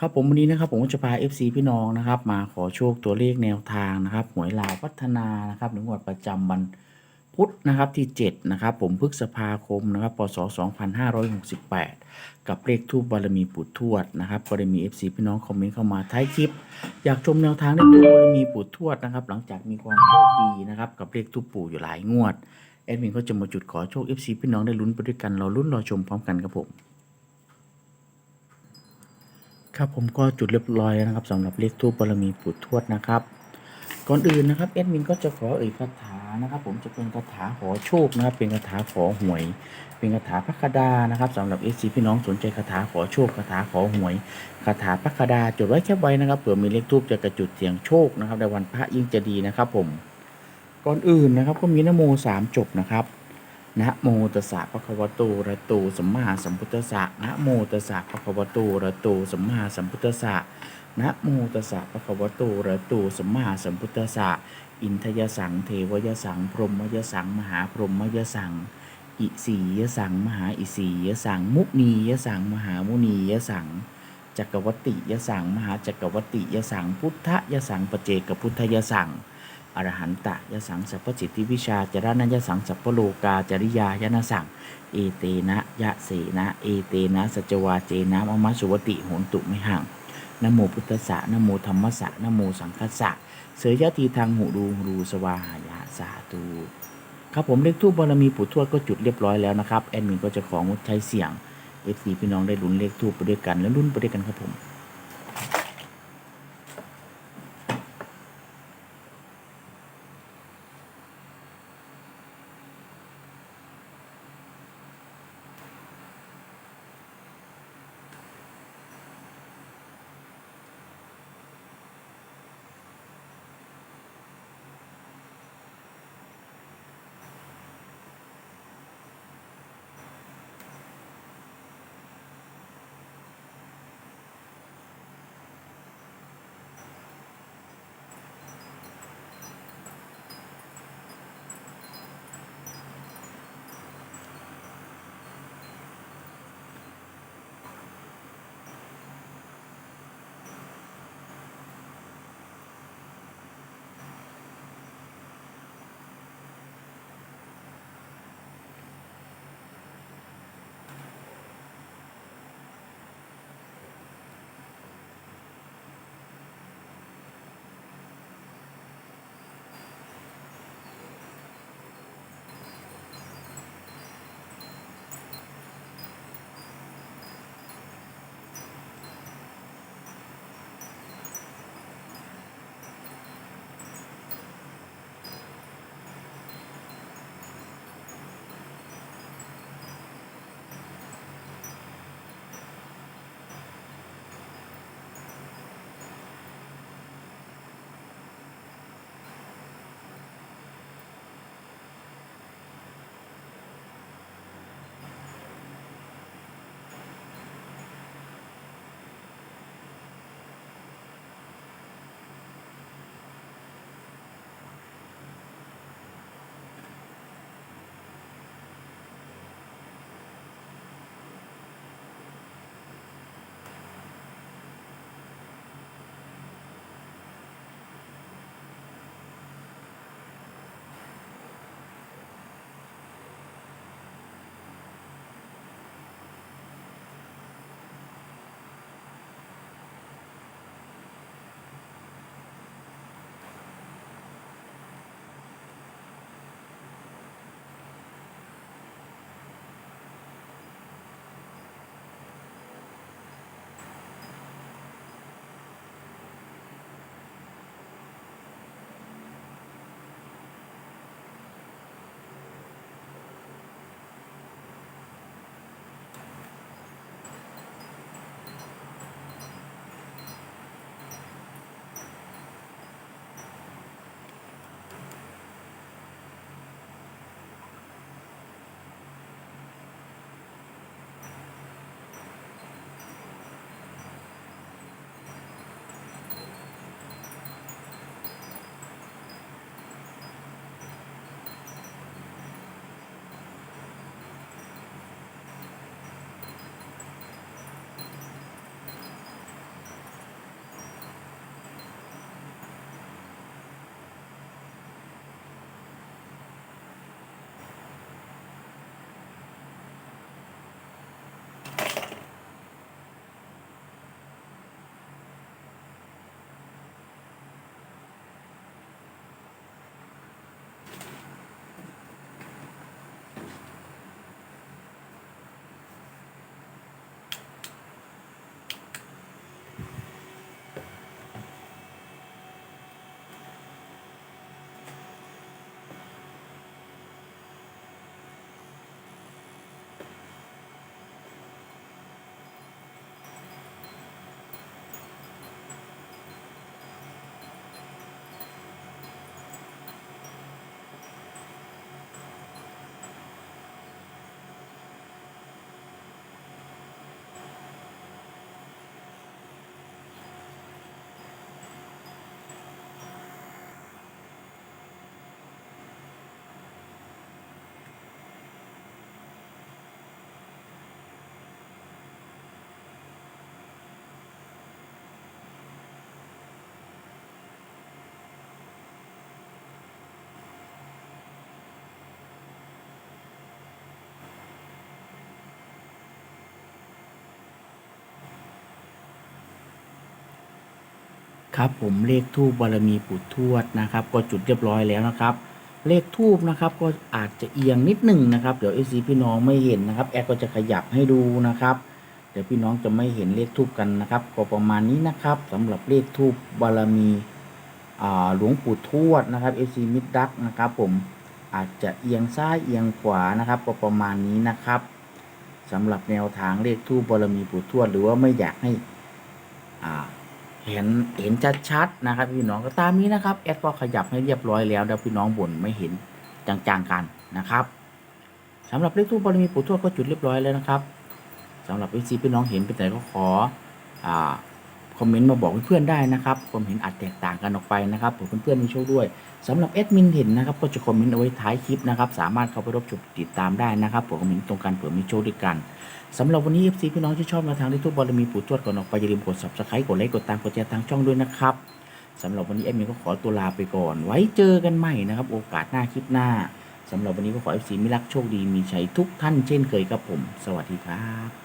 ครับผมวันนี้นะครับผมก็จะพา FC พี่น้องนะครับ มาขอโชคตัวเลขแนวทางนะครับหวยลาวพัฒนานะครับในงวดประจำวันพุธนะครับที่ 7 นะครับ ผมพฤษภาคมนะครับพศ 2568 กับเลขทูบบารมีปู่ทวดนะครับก็ได้มี FC พี่น้องคอมเมนต์เข้ามาท้ายคลิป อยากชมแนวทางเลขทูบบารมีปู่ทวดนะครับ หลังจากมีความโชคดีนะครับกับเลขทูบปู่อยู่หลายงวดแอดมินก็จะมาจุดขอโชค FC พี่น้องได้ลุ้นไปด้วยกันรอลุ้นรอชมพร้อมกันครับผม ครับผมก็จุดเรียบร้อยแล้วนะครับสำหรับเลขทูบบารมีปู่ทวดนะครับ ก่อนอื่นนะครับแอดมินก็จะขอเอ่ยคาถานะครับ ผมจะเป็นคาถาขอโชคนะครับ เป็นคาถาขอหวย เป็นคาถาพักดานะครับสำหรับเอซีพี่น้องสนใจคาถาขอโชคคาถาขอหวยคาถาพักดาจดไว้แค่ไว้นะครับเผื่อมีเลขทูบจะกระจุดเสียงโชคนะครับในวันพระยิ่งจะดีนะครับ ผม ก่อนอื่นนะครับก็มีนโมสามจบนะครับ นะโมตัสสะภะคะวะโตระโตสัมมาสัมพุทธัสสะนะโมตัสสะภะคะวะโตระโตสัมมาสัมพุทธัสสะนะโมตัสสะภะคะวะโตระโตสัมมาสัมพุทธัสสะอินทยสังเทวยสัง พรหมยสัง มหาพรหมยสัง อิสียสัง มหาอิสียสัง มุนียสัง มหามุนียสังจักรวติยสัง มหาจักรวติยสัง พุทธยสังปเจกพุทธยสัง อรหันตะยะสังสัพพจิตติวิชาจารณยะสังสัพพโลกาจริยายนะสังเอเตนะยะเสนะเอเตนะสัจวาเจนะมะมะสุวติโหนตุไม่ห่างนโมพุทธะนะโมธรรมสะนะโมสังคัสสะเสยยะทีทางหูรูรูสวาหายะสาธุครับผมเลขทูบบารมีปู่ทวดก็จุดเรียบร้อยแล้วนะครับแอดมินก็จะของดใช้เสียง FC พี่น้องได้ลุ้นเลขทูบไปด้วยกัน แล้วลุ้นไปด้วยกันครับผม ครับผมเลขทูบบารมีปู่ทวดนะครับ ก็จุดเรียบร้อยแล้วนะครับ เลขทูบนะครับ ก็อาจจะเอียงนิดหนึ่งนะครับ เดี๋ยวเอซีพี่น้องไม่เห็นนะครับ แอดก็จะขยับให้ดูนะครับ เดี๋ยวพี่น้องจะไม่เห็นเลขทูบกันนะครับ ก็ประมาณนี้นะครับสำหรับเลขทูบบารมีหลวงปู่ทวดนะครับเอซีมิดดักนะครับ ผมอาจจะเอียงซ้ายเอียงขวานะครับ ก็ประมาณนี้นะครับสำหรับแนวทางเลขทูบบารมีปู่ทวด หรือว่าไม่อยากให้อ่า เห็นเห็นชัดๆนะครับพี่น้องก็ตามนี้นะครับแอดก็ขยับให้เรียบร้อยแล้วเดี๋ยวพี่น้องบ่นไม่เห็นจางๆกันนะครับสำหรับเลขทูปบารมีปู่ทวดก็จุดเรียบร้อยแล้วนะครับสำหรับเอซีพี่น้องเห็นเป็นไหนก็ขออ่า คอมเมนต์มาบอกเพื่อนๆได้นะครับความเห็นอาจแตกต่างกันออกไปนะครับเผื่อเพื่อนๆมีโชคด้วยสำหรับแอดมินเห็นนะครับก็จะคอมเมนต์เอาไว้ท้ายคลิปนะครับสามารถเข้าไปรับชมติดตามได้นะครับผื่อคอมเมนต์ตรงกันเผื่อมีโชคด้วยกันสำหรับวันนี้ FC พี่น้องที่ชอบมาทางเลขทูบบารมีปู่ทวดก่อนออกไปอย่าลืมกด subscribe กดไลค์กดตามกดแชร์ทางช่องด้วยนะครับสำหรับวันนี้แอดมินก็ขอตัวลาไปก่อน ไว้เจอกันใหม่นะครับ โอกาสหน้าคลิปหน้าสำหรับวันนี้ก็ขอ FC มิรักโชคดีมีชัยทุกท่านเช่นเคยครับผม สวัสดีครับ